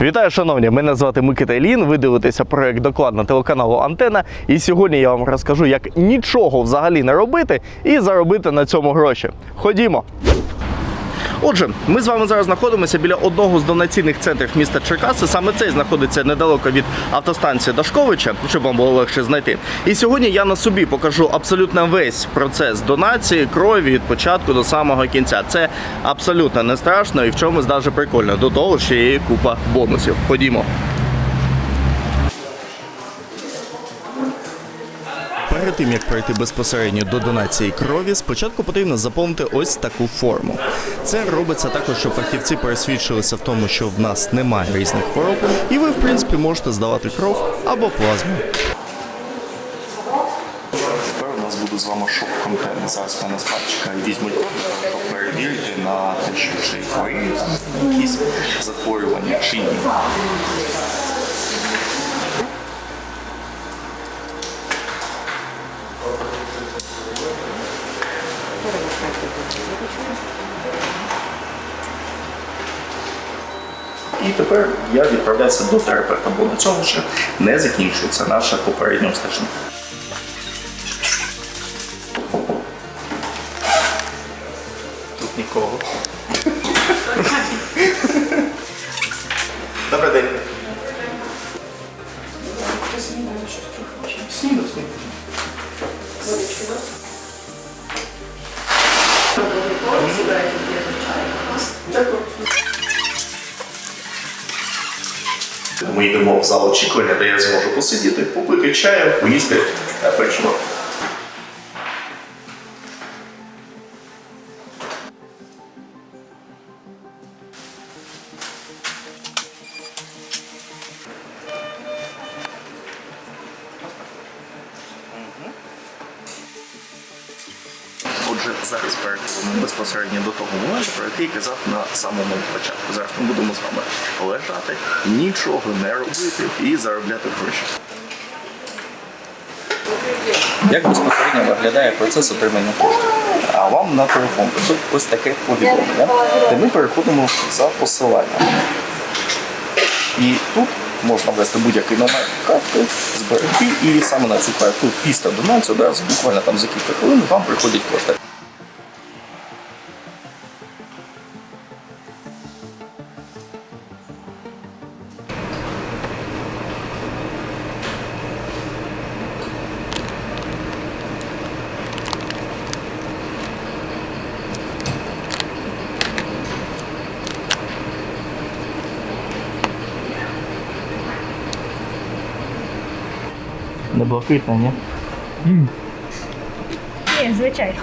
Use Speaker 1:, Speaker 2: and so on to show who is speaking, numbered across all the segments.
Speaker 1: Вітаю, шановні! Мене звати Микита Ілін. Ви дивитеся проект докладно телеканалу Антена. І сьогодні я вам розкажу, як нічого взагалі не робити і заробити на цьому гроші. Ходімо. Отже, ми з вами зараз знаходимося біля одного з донаційних центрів міста Черкаси. Саме цей знаходиться недалеко від автостанції Дашковича, щоб вам було легше знайти. І сьогодні я на собі покажу абсолютно весь процес донації крові від початку до самого кінця. Це абсолютно не страшно і в чомусь навіть прикольно. До того ще є купа бонусів. Ходімо. Перед тим як пройти безпосередньо до донації крові, спочатку потрібно заповнити ось таку форму. Це робиться також, щоб фахівці пересвідчилися в тому, що в нас немає різних хвороб, і ви, в принципі, можете здавати кров або плазму. Тепер у нас буде з вами шок-контент. Зараз мене з візьмуть щоб перевірити на те, що чи хворіє якісь захворювання чи ні. І тепер я відправляюся до терапевта, бо на цьому ще не закінчується наша попередня обстеження. Тут нікого. Добрий день. Сніду. Ми йдемо в зал очікування, де я зможу посидіти, попити чаю, поїсти е, Отже, зараз переходимо безпосередньо до того моменту, про який казав на самому початку. Зараз ми будемо з вами лежати, нічого не робити і заробляти гроші.
Speaker 2: Як безпосередньо виглядає процес отримання коштів?
Speaker 1: А вам на телефон приходить ось таке повідомлення, де ми переходимо за посиланням. І тут можна ввести будь-який номер картки, зберегти, і саме на цю картку після донації одразу буквально там за кілька хвилин вам приходять кошти. Не блакитна, ні?
Speaker 3: Ні, звичайно.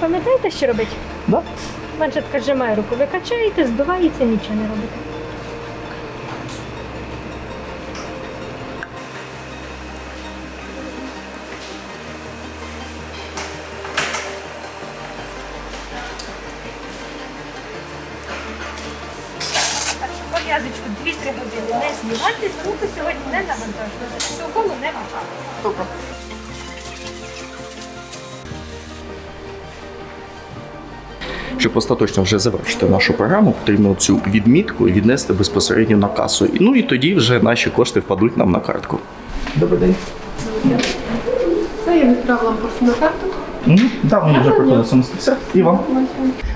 Speaker 3: Пам'ятаєте, що робить?
Speaker 1: Да?
Speaker 3: Манжетка зжимає руку, ви качаєте, здувається, нічого не робите. Так пов'язочку 2-3 години не знімати, руку сьогодні не навантажувати. Цього не.
Speaker 1: Добре. Щоб остаточно вже завершити нашу програму, потрібно цю відмітку віднести безпосередньо на касу. Ну і тоді вже наші кошти впадуть нам на картку. Добрий день.
Speaker 4: Це я відправила просто на карту.
Speaker 1: Так, мені вже приходить самостійся. І вам.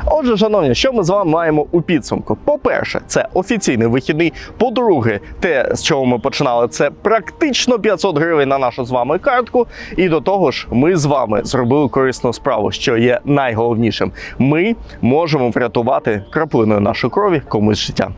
Speaker 1: Отже, шановні, що ми з вами маємо у підсумку? По-перше, це офіційний вихідний. По-друге, те, з чого ми починали, це практично 500 гривень на нашу з вами картку. І до того ж, ми з вами зробили корисну справу, що є найголовнішим. Ми можемо врятувати краплиною нашої крові комусь життя.